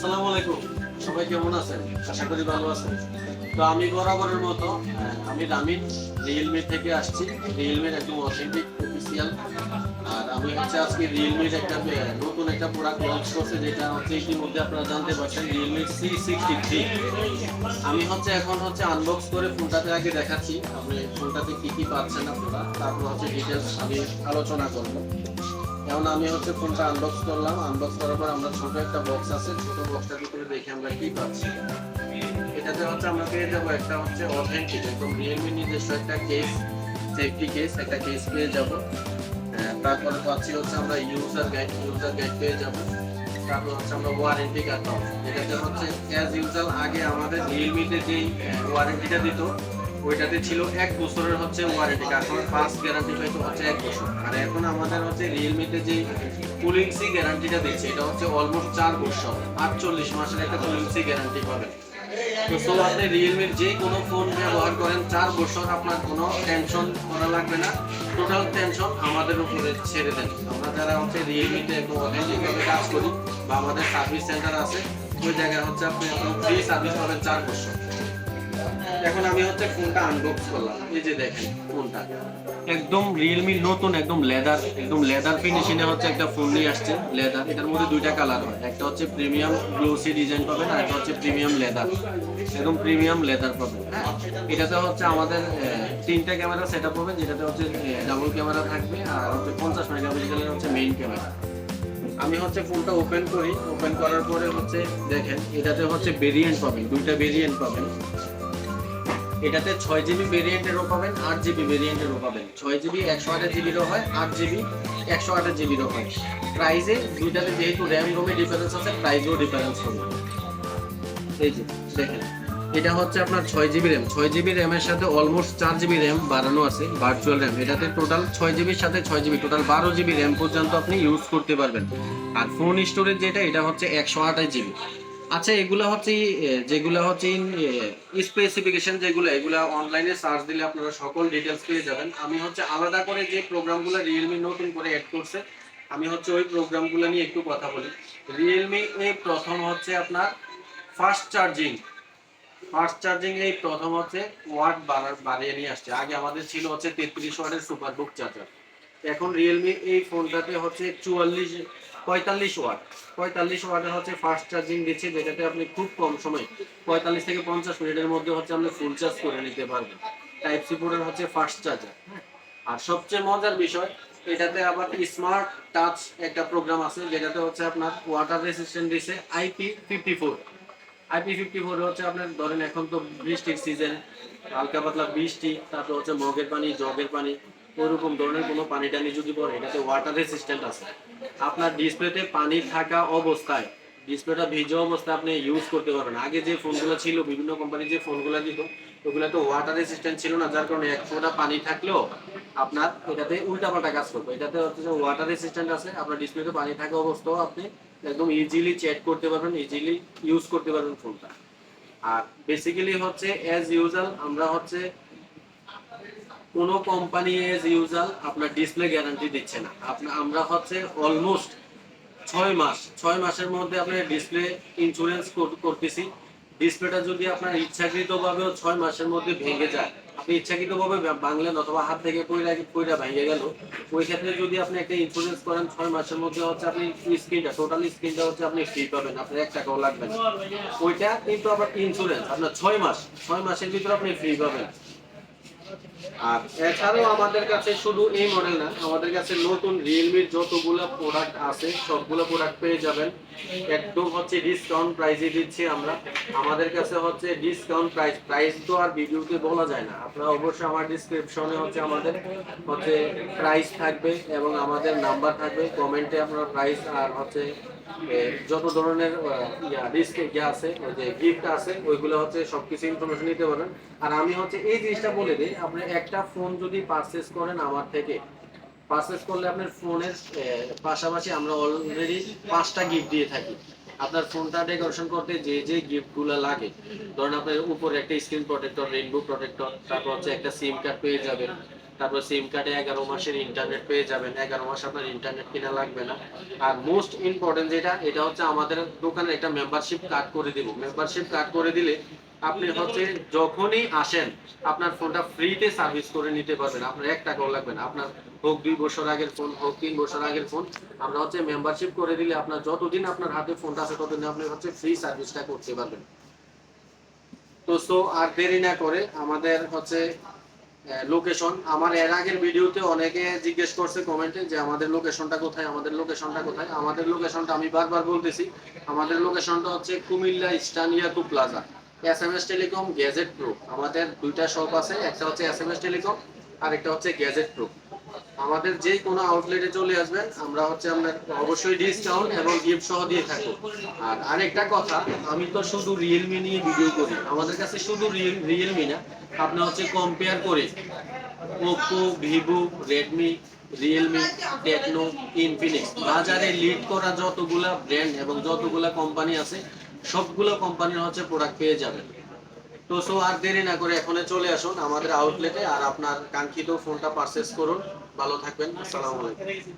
আসসালামু আলাইকুম। সবাই কেমন আছেন? আশা করি ভালো আছেন। তো আমি বরাবরের মতো আমি রামিন রিয়েলমি থেকে আসছি। রিয়েলমির একদম অথেন্টিক অফিসিয়াল আর আমি হচ্ছে আজকে রিয়েলমির একটা নতুন একটা প্রোডাক্ট লঞ্চ করছে, যেটা হচ্ছে ইতিমধ্যে আপনারা জানতে পারছেন রিয়েলমি সি সিক্সটি থ্রি আমি হচ্ছে এখন হচ্ছে আনবক্স করে ফোনটাতে আগে দেখাচ্ছি, আপনি ফোনটাতে কি কি পাচ্ছেন আপনারা, তারপর হচ্ছে ডিটেলস আমি আলোচনা করব। এখন আমি হচ্ছে ফোনটা আনবক্স করলাম। আনবক্স করার পর আমরা ছোট একটা বক্স আছে। ছোট বক্সটার ভিতরে দেখে আমরা কি পাচ্ছি। এটাতে হচ্ছে আমরা পেয়ে যাব একটা হচ্ছে অথেন্টিক একদম রিয়েলমি নিজস্ব একটা কেস সেফটি কেস একটা কেস পেয়ে যাব। তারপরে পাচ্ছি হচ্ছে আমরা ইউজার গাইড ইউজার গাইড পেয়ে যাব। তারপর হচ্ছে আমরা ওয়ারেন্টি কার্ড পাবো। এটাতে হচ্ছে অ্যাজ ইউজাল আগে আমাদের রিয়েলমিতে যেই ওয়ারেন্টিটা দিত ওইটাতে ছিল এক বছরের হচ্ছে ওয়ারেন্টি কাস্টমার ফার্স্ট গ্যারান্টি পাইতো হচ্ছে এক বছর। আর এখন আমাদের হচ্ছে রিয়েলমিতে যে কুলিং সি গ্যারান্টিটা দিচ্ছে, এটা হচ্ছে অলমোস্ট চার বছর, আটচল্লিশ মাসের একটা কুলিং সি গ্যারান্টি পাবেন তো আপনি রিয়েলমির যে কোনো ফোন ব্যবহার করেন, চার বছর আপনার কোনো টেনশন করা লাগবে না। টোটাল টেনশন আমাদের উপরে ছেড়ে দেন। আমরা যারা হচ্ছে রিয়েলমিতে একটু অথেন্টিকভাবে কাজ করি বা আমাদের সার্ভিস সেন্টার আছে, ওই জায়গায় হচ্ছে আপনি ফ্রি সার্ভিস পাবেন চার বছর। এখন আমি হচ্ছে ফোনটা আনবক্স করলাম? এই যে দেখেন একদম রিয়েলমি নতুন, একদম লেদার একদম লেদার ফিনিশিং এ হচ্ছে একটা ফোন নিয়ে আসছে লেদার এটার মধ্যে দুইটা কালার হয়। একটা হচ্ছে প্রিমিয়াম গ্লোসি ডিজাইন পাবেন আর একটা হচ্ছে প্রিমিয়াম লেদার একদম প্রিমিয়াম লেদার পাবেন হ্যাঁ? এটাতে হচ্ছে আমাদের তিনটা ক্যামেরা সেটআপ হবে, যেটাতে হচ্ছে ডাবল ক্যামেরা থাকবে আর হচ্ছে পঞ্চাশ মেগাপিক্সেলের হচ্ছে মেইন ক্যামেরা আমি হচ্ছে ফোনটা ওপেন করি। ওপেন করার পরে হচ্ছে দেখেন, এটাতে হচ্ছে ভেরিয়েন্ট পাবেন, দুইটা ভেরিয়েন্ট পাবেন। এটাতে ছয় জিবি ভেরিয়েন্টেরও পাবেন, আট জিবি ভেরিয়েন্টেরও পাবেন। ছয় জিবি, একশো আঠাশ জিবিরও হয়, আট জিবি, একশো আঠাশ জিবিরও হয়। প্রাইসে দুইটাতে যেহেতু র্যাম রোমে ডিফারেন্স আছে প্রাইসেও ডিফারেন্স হবে। এই যে, দেখেন, এটা হচ্ছে আপনার ছয় জিবি র্যাম ছয় জিবি র্যামের সাথে অলমোস্ট চার জিবি র্যাম বাড়ানো আছে ভার্চুয়াল র্যাম এটাতে টোটাল ছয় জিবির সাথে ছয় জিবি টোটাল বারো জিবি র্যাম পর্যন্ত আপনি ইউজ করতে পারবেন। আর ফোন স্টোরেজ যেটা, এটা হচ্ছে একশো আঠাশ জিবি। আচ্ছা এগুলো হচ্ছে যেগুলো হচ্ছে স্পেসিফিকেশন যেগুলো, এগুলো অনলাইনে সার্চ দিলে আপনারা সকল ডিটেলস পেয়ে যাবেন। আমি হচ্ছে আলাদা করে যে প্রোগ্রামগুলো রিয়েলমি নতুন করে অ্যাড করছে, আমি হচ্ছে ওই প্রোগ্রামগুলো নিয়ে একটু কথা বলি। রিয়েলমি এই প্রথম হচ্ছে আপনার ফাস্ট চার্জিং ফাস্ট চার্জিং এই প্রথম হচ্ছে ওয়াট বাড়িয়ে নিয়ে আসছে। আগে আমাদের ছিল হচ্ছে তেত্রিশ ওয়াটের সুপার বুক চার্জার এখন রিয়েলমি এই ফোনটাতে হচ্ছে চুয়াল্লিশ, পঁয়তাল্লিশ ওয়াট পঁয়তাল্লিশ ওয়াটের হচ্ছে ফাস্ট চার্জিং দিচ্ছে, যেটাতে আপনি খুব কম সময় পঁয়তাল্লিশ থেকে পঞ্চাশ মিনিটের মধ্যে হচ্ছে আপনি ফুল চার্জ করে নিতে পারবেন। টাইপ সি পোর্টের হচ্ছে ফাস্ট চার্জার আর সবচেয়ে মজার বিষয়, এটাতে আবার স্মার্ট টাচ একটা প্রোগ্রাম আছে, যেটাতে হচ্ছে আপনার ওয়াটার রেসিস্ট্যান্ট দিছে IP fifty four IP fifty four হচ্ছে আপনার ধরেন এখন তো বৃষ্টির সিজন হালকা পাতলা বৃষ্টি, তারপর হচ্ছে মগের পানি, জগের পানি ওরকম ধরনের কোনো পানি টানি যদি পড়ে, এটাতে ওয়াটার রেসিস্ট্যান্ট আছে। আপনার ডিসপ্লেতে পানি থাকা অবস্থায় ডিসপ্লেটা ভিজে অবস্থায় আপনি ইউজ করতে পারবেন। আগে যে ফোনগুলো ছিল, বিভিন্ন কোম্পানি যে ফোনগুলো দিত ওগুলো তো ওয়াটার রেসিস্ট্যান্ট ছিল না, যার কারণে এক ফোঁটা পানি থাকলেও আপনার এটাতে উল্টাপাল্টা কাজ করবে। এটাতে হচ্ছে ওয়াটার রেসিস্ট্যান্ট আছে, আপনার ডিসপ্লেতে পানি থাকা অবস্থাও আপনি একদম ইজিলি চ্যাট করতে পারবেন ইজিলি ইউজ করতে পারবেন ফোনটা আর বেসিক্যালি হচ্ছে অ্যাজ ইউজাল আমরা হচ্ছে কোনো কোম্পানি এজ ইউজাল আপনার ডিসপ্লে গ্যারান্টি দিচ্ছে না। আপনার আমরা হচ্ছে অলমোস্ট ছয় মাস, ছয় মাসের মধ্যে আপনার ডিসপ্লে ইন্স্যুরেন্স করতেছি। ডিসপ্লেটা যদি আপনার ইচ্ছাকৃতভাবেও ছয় মাসের মধ্যে ভেঙে যায়, আপনি ইচ্ছাকৃতভাবে ভাঙলেন অথবা হাত থেকে পয়লা পয়লা ভেঙে গেল, ওই ক্ষেত্রে যদি আপনি একটা ইন্স্যুরেন্স করেন, ছয় মাসের মধ্যে হচ্ছে আপনি স্ক্রিনটা টোটাল স্ক্রিনটা হচ্ছে আপনি ফ্রি পাবেন, আপনার এক টাকাও লাগবে না। ওইটা কিন্তু আবার ইন্স্যুরেন্স আপনার ছয় মাস, ছয় মাসের ভিতরে আপনি ফ্রি পাবেন। আর এছাড়াও আমাদের কাছে শুধু এই মডেল না, আমাদের কাছে নতুন রিয়েলমির যতগুলো প্রোডাক্ট আছে, সবগুলো প্রোডাক্ট পেয়ে যাবেন। একদম হচ্ছে ডিসকাউন্ট প্রাইসে দিচ্ছি আমরা। আমাদের কাছে হচ্ছে ডিসকাউন্ট প্রাইস প্রাইস তো আর ভিডিওতে বলা যায় না। আপনারা অবশ্যই আমার ডিসক্রিপশনে হচ্ছে আমাদের হচ্ছে প্রাইস থাকবে এবং আমাদের নাম্বার থাকবে। কমেন্টে আপনারা প্রাইস আর হচ্ছে যত ধরনের ইয়ে আছে যে গিফট আছে, ওইগুলো হচ্ছে সবকিছু ইনফরমেশন নিতে পারেন আর আমি হচ্ছে এই জিনিসটা বলে দিই, আপনি একটা ফোন যদি পারচেস করেন আমার থেকে পারচেস করলে আপনার ফোনের পাশাপাশি আমরা অলরেডি পাঁচটা গিফট দিয়ে থাকি। আপনার ফোনটা ডেকোরেশন করতে যে যে গিফটগুলো লাগে, ধরেন আপনার উপরে একটা স্ক্রিন প্রোটেক্টর রেইনবো প্রোটেক্টর তারপর হচ্ছে একটা সিম কার্ড পেয়ে যাবেন, তারপর সিম কার্ডে এগারো মাসের ইন্টারনেট পেয়ে যাবেন, এগারো মাস আপনার ইন্টারনেট কিনা লাগবে না। আর মোস্ট ইম্পর্টেন্ট যেটা, এটা হচ্ছে আমাদের দোকানের একটা মেম্বারশিপ কার্ড করে দিব। মেম্বারশিপ কার্ড করে দিলে আপনি হচ্ছে যখনই আসেন, আপনার ফোনটা ফ্রিতে সার্ভিস করে নিতে পারবেন। আপনার এক টাকাও লাগবে না। আপনার হোক দুই বছর আগের ফোন হোক তিন বছর আগের ফোন আমরা হচ্ছে মেম্বারশিপ করে দিলে আপনার যতদিন আপনার হাতে ফোনটা আছে, ততদিন আপনি হচ্ছে ফ্রি সার্ভিসটা করতে পারবেন। তো সো আর দেরি না করে আমাদের হচ্ছে লোকেশন আমার এর আগের ভিডিওতে অনেকে জিজ্ঞেস করছে কমেন্টে যে আমাদের লোকেশনটা কোথায়, আমাদের লোকেশনটা কোথায়? আমাদের লোকেশনটা আমি বারবার বলতেছি, আমাদের লোকেশনটা হচ্ছে Comilla ইস্টানিয়াকু plaza S M S telecom gadget pro আমাদের দুইটা শপ আছে, একটা হচ্ছে এস এম এস টেলিকম আর একটা হচ্ছে গ্যাজেট প্রো আমাদের যে কোনো আউটলেটে চলে আসবেন, আমরা হচ্ছে আমরা অবশ্যই ডিসকাউন্ট এবং গিফট সহ দিয়ে থাকব। আর আরেকটা কথা, আমি তো শুধু রিয়েলমি নিয়ে ভিডিও করি। আমাদের কাছে শুধু রিয়েলমি না আপনি হচ্ছে কম্পেয়ার করে Oppo Vivo Redmi Realme Tecno Infinix বাজারে লিড করা যতগুলা ব্র্যান্ড এবং যতগুলা কোম্পানি আছে সবগুলো কোম্পানির হচ্ছে প্রোডাক্ট পেয়ে যাবেন। তো সো আর দেরি না করে এখনে চলে আসুন আমাদের আউটলেটে আর আপনার কাঙ্ক্ষিত ফোনটা পারচেস করুন। ভালো থাকবেন, আসসালামু আলাইকুম।